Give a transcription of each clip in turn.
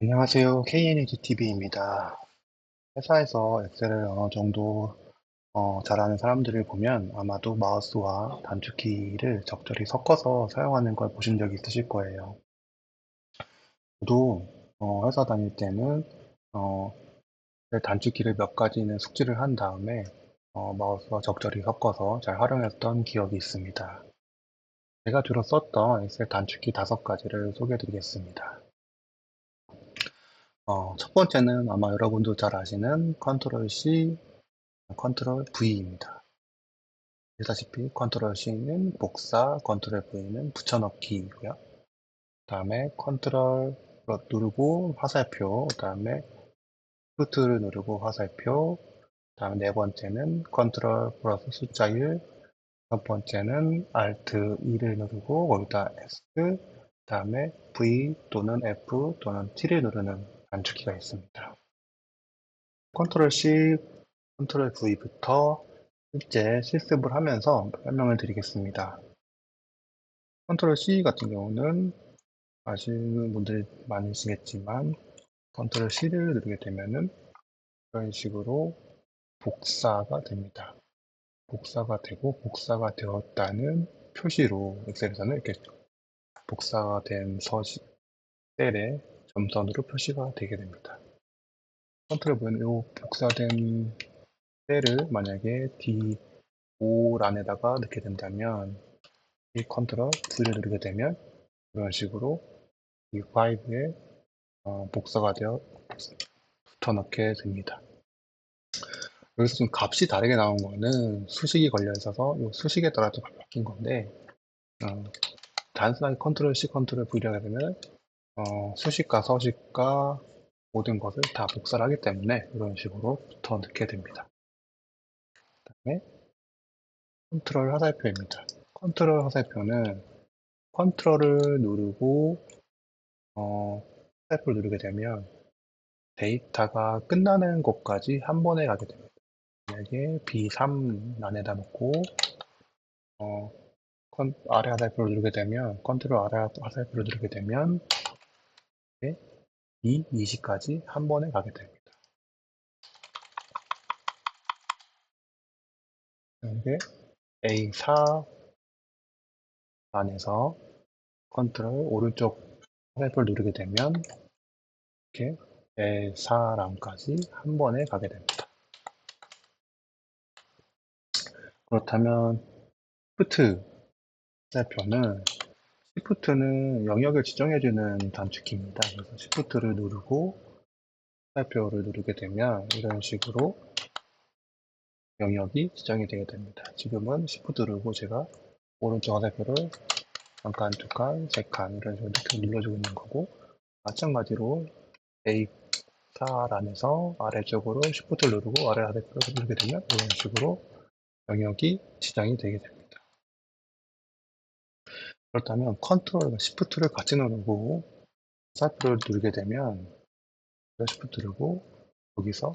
안녕하세요. KNEGTV입니다. 회사에서 엑셀을 어느 정도 어, 잘하는 사람들을 보면 아마도 마우스와 단축키를 적절히 섞어서 사용하는 걸 보신 적이 있으실 거예요. 저도 어, 회사 다닐 때는 어, 단축키를 몇 가지는 숙지를 한 다음에 어, 마우스와 적절히 섞어서 잘 활용했던 기억이 있습니다. 제가 주로 썼던 엑셀 단축키 다섯 가지를 소개해 드리겠습니다. 어, 첫 번째는 아마 여러분도 잘 아시는 컨트롤 C, 컨트롤 V입니다. 보다시피 컨트롤 C는 복사, 컨트롤 V는 붙여넣기이고요. 그 다음에 컨트롤 누르고 화살표, 그 다음에 Shift를 누르고 화살표, 그 다음에 네 번째는 컨트롤 플러스 숫자 1, 첫 번째는 Alt 2를 누르고 거기다 S, 그 다음에 V 또는 F 또는 T를 누르는 단축키가 있습니다. 컨트롤 C, 컨트롤 V부터 실제 실습을 하면서 설명을 드리겠습니다. 컨트롤 C 같은 경우는 아시는 분들이 많으시겠지만 컨트롤 C를 누르게 되면은 이런 식으로 복사가 됩니다. 복사가 되고 복사가 되었다는 표시로 엑셀에서는 이렇게 복사가 된 서식 셀에 점선으로 표시가 되게 됩니다. 컨트롤 보면 이 복사된 셀을 만약에 D5란에다가 넣게 된다면 이 컨트롤 V를 누르게 되면 이런 식으로 D5에 어, 복사가 되어 붙어 넣게 됩니다. 여기서 좀 값이 다르게 나온 거는 수식이 걸려 있어서 이 수식에 따라 좀 바뀐 건데 어, 단순하게 컨트롤 C, 컨트롤 하게 되면 어, 수식과 서식과 모든 것을 다 복사를 하기 때문에 이런 식으로 붙어 넣게 됩니다. 그 다음에 컨트롤 화살표입니다. 컨트롤 화살표는 컨트롤을 누르고 어, 화살표를 누르게 되면 데이터가 끝나는 곳까지 한 번에 가게 됩니다. 만약에 B3 란에다 놓고 어, 아래 화살표를 누르게 되면 컨트롤 아래 화살표를 누르게 되면 이 20까지 한 번에 가게 됩니다. 이게 A4 안에서 컨트롤 오른쪽 화살표를 누르게 되면 이렇게 A4람까지 한 번에 가게 됩니다. 그렇다면 Shift 화살표는 Shift는 영역을 지정해주는 단축키입니다. 그래서 Shift를 누르고 화살표를 누르게 되면 이런 식으로 영역이 지정이 되게 됩니다. 지금은 Shift 누르고 제가 오른쪽 화살표를 한 칸, 두 칸, 세 칸 이런 식으로 눌러주고 있는 거고 마찬가지로 A4 안에서 아래쪽으로 Shift를 누르고 아래 화살표를 누르게 되면 이런 식으로 영역이 지정이 되게 됩니다. 그렇다면 컨트롤과 시프트를 같이 누르고 화살표를 누르게 되면 시프트 누르고 여기서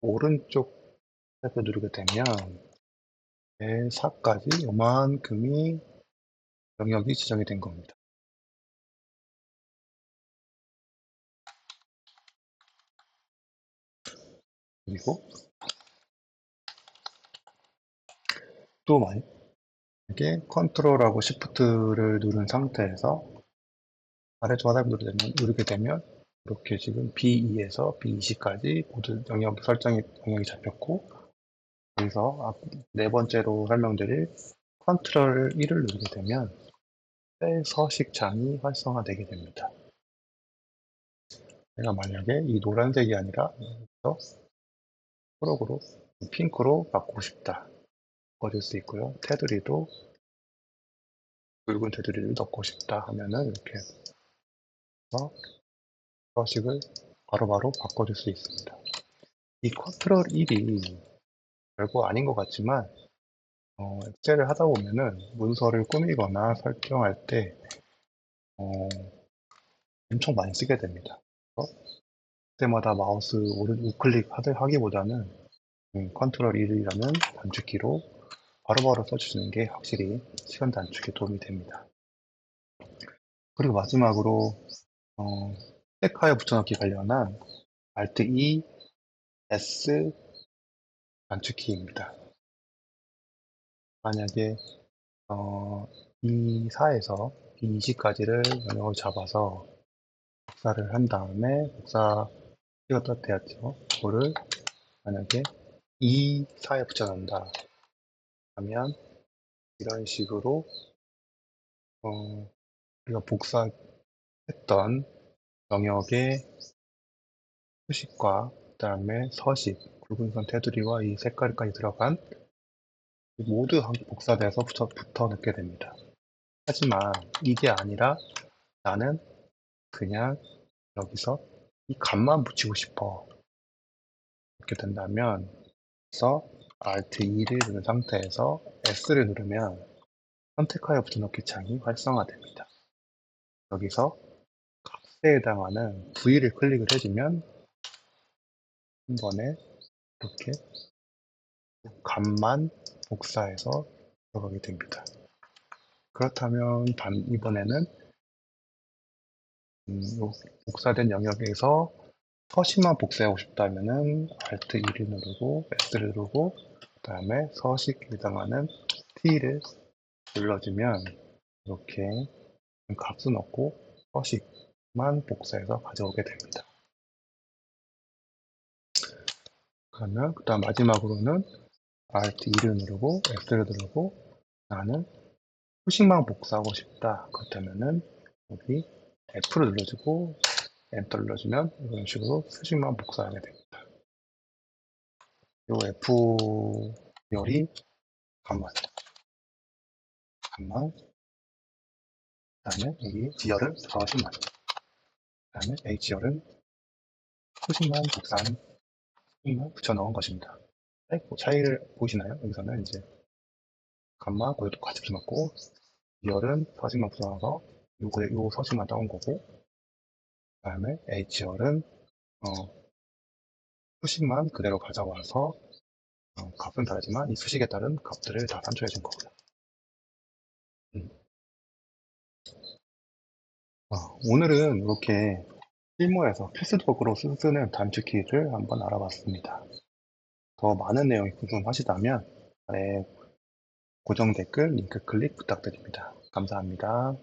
오른쪽 화살표 누르게 되면 내4까지 요만큼이 영역이 지정이 된 겁니다. 그리고 또 많이 이게 컨트롤하고 시프트를 누른 상태에서 아래쪽 하단 누르게 되면 이렇게 지금 B2에서 B20까지 모두 영역 설정이 영역이 잡혔고 여기서 네 번째로 설명드릴 컨트롤 1을 누르게 되면 셀 서식 창이 활성화되게 됩니다. 내가 만약에 이 노란색이 아니라 초록으로 핑크로 바꾸고 싶다. 바꿔줄 수 있고요. 테두리도 붉은 테두리를 넣고 싶다 하면은 이렇게 서식을 바로바로 바꿔줄 수 있습니다. 이 컨트롤 1이 별거 아닌 것 같지만 어, 엑셀을 하다 보면은 문서를 꾸미거나 설정할 때 어, 엄청 많이 쓰게 됩니다. 그때마다 마우스 오른 우클릭 하기보다는 음, 컨트롤 1이라는 단축키로 바로바로 써주시는 게 확실히 시간 단축에 도움이 됩니다. 그리고 마지막으로 어, 스택하여 붙여넣기 관련한 Alt E, S 단축키입니다. 만약에 어, 이 사에서 이 20가지를 영역을 잡아서 복사를 한 다음에 복사 찍었다 되었죠. 그거를 만약에 이 사에 붙여놓는다 하면 이런 식으로 어, 우리가 복사했던 영역의 표식과 그 다음에 서식, 굵은 선 테두리와 이 색깔까지 들어간 모두 복사돼서 붙어, 붙어 넣게 됩니다. 하지만 이게 아니라 나는 그냥 여기서 이 값만 붙이고 싶어. 이렇게 된다면 그래서 Alt 2를 누른 상태에서 S를 누르면 선택하여 붙여넣기 창이 활성화됩니다. 여기서 값에 해당하는 V를 클릭을 해주면 한 번에 이렇게 값만 복사해서 들어가게 됩니다. 그렇다면 반, 이번에는 음, 복사된 영역에서 서식만 복사하고 싶다면은 Alt 2를 누르고 S를 누르고 그 다음에 서식에 해당하는 T를 눌러주면 이렇게 값은 없고 서식만 복사해서 가져오게 됩니다. 그러면 그 다음 마지막으로는 Alt 2를 누르고 S를 누르고 나는 수식만 복사하고 싶다. 그렇다면은 여기 F를 눌러주고 엔터 눌러주면 이런 식으로 수식만 복사하게 됩니다. 요 F 열이 간만 간만 그 다음에 여기 D열은 서식만 그 다음에 H열은 수식만 복사한 수식만 붙여 넣은 것입니다. 네, 그 차이를 보시나요? 여기서는 이제 감마 그것도 같이 붙여넣고 D열은 서식만 붙여넣어서 요거 요 서식만 따온 거고 그 다음에 H열은 어, 수식만 그대로 가져와서 어, 값은 다르지만 이 수식에 따른 값들을 다 산출해 준 거고요. 음. 어, 오늘은 이렇게 실무에서 필수적으로 쓰는 단축키를 한번 알아봤습니다. 더 많은 내용이 궁금하시다면 아래 고정 댓글 링크 클릭 부탁드립니다. 감사합니다.